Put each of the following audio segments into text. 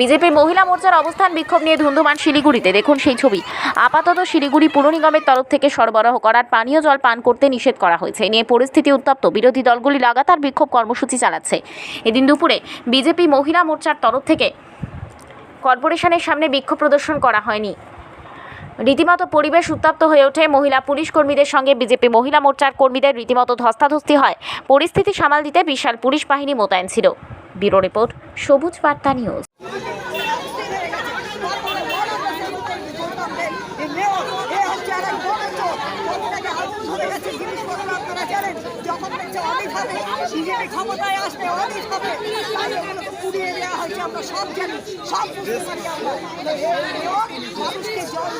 বিজেপির মহিলা মোর্চার অবস্থান বিক্ষোভ নিয়ে ধুন্ধুমান শিলিগুড়িতে। দেখুন সেই ছবি। আপাতত শিলিগুড়ি পুর নিগমের তরফ থেকে সরবরাহ করার পানীয় জল পান করতে নিষেধ করা হয়েছে। নিয়ে পরিস্থিতি উত্তপ্ত। বিরোধী দলগুলি লাগাতার বিক্ষোভ কর্মসূচি চালাচ্ছে। এদিন দুপুরে বিজেপি মহিলা মোর্চার তরফ থেকে কর্পোরেশনের সামনে বিক্ষোভ প্রদর্শন করা হয়নি। রীতিমতো পরিবেশ উত্তপ্ত হয়ে ওঠে। মহিলা পুলিশ কর্মীদের সঙ্গে বিজেপি মহিলা মোর্চার কর্মীদের রীতিমতো ধস্তাধস্তি হয়। পরিস্থিতি সামাল দিতে বিশাল পুলিশ বাহিনী মোতায়েন ছিল। ব্যুরো রিপোর্ট, সবুজ বার্তা নিউজ। ক্ষমতায় আসবে অনেক হবে পুড়িয়ে দেওয়া হয়েছে আমরা সব জানি সব বুঝতে পারি আমরা মানুষকে জল।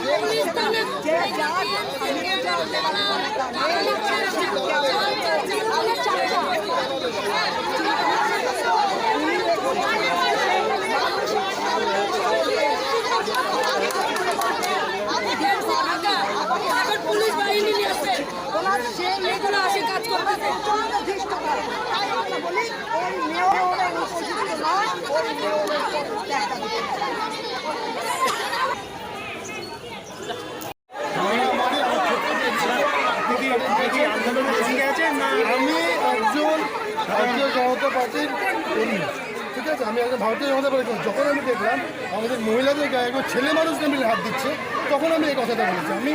যে পুলিশ বাহিনী নিয়ে আসছে ওনার সে মেয়েগুলো আমি একজন ভারতীয় জনতা পার্টির কর্মী ঠিক আছে আমি একজন ভারতীয় জনতা পার্টি যখন আমি দেখলাম আমাদের মহিলাদের গায়ে একজন ছেলে মানুষকে মিলে হাত দিচ্ছে তখন আমি এই কথাটা বলেছি। আমি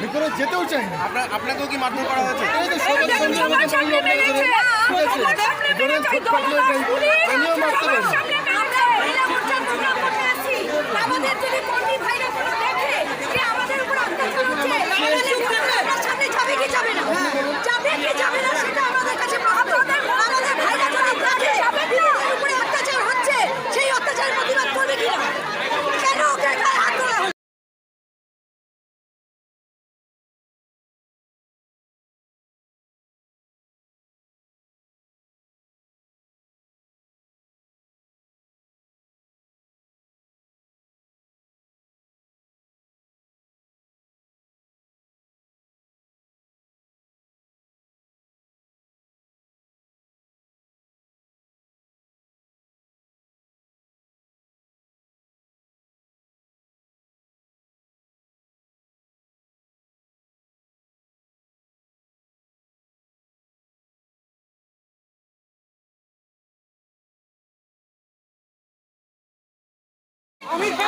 ভিতরে যেতেও চাই না। আপনাকেও কি মারধর করা হয়েছে? আমিও মারতে সবার অমিত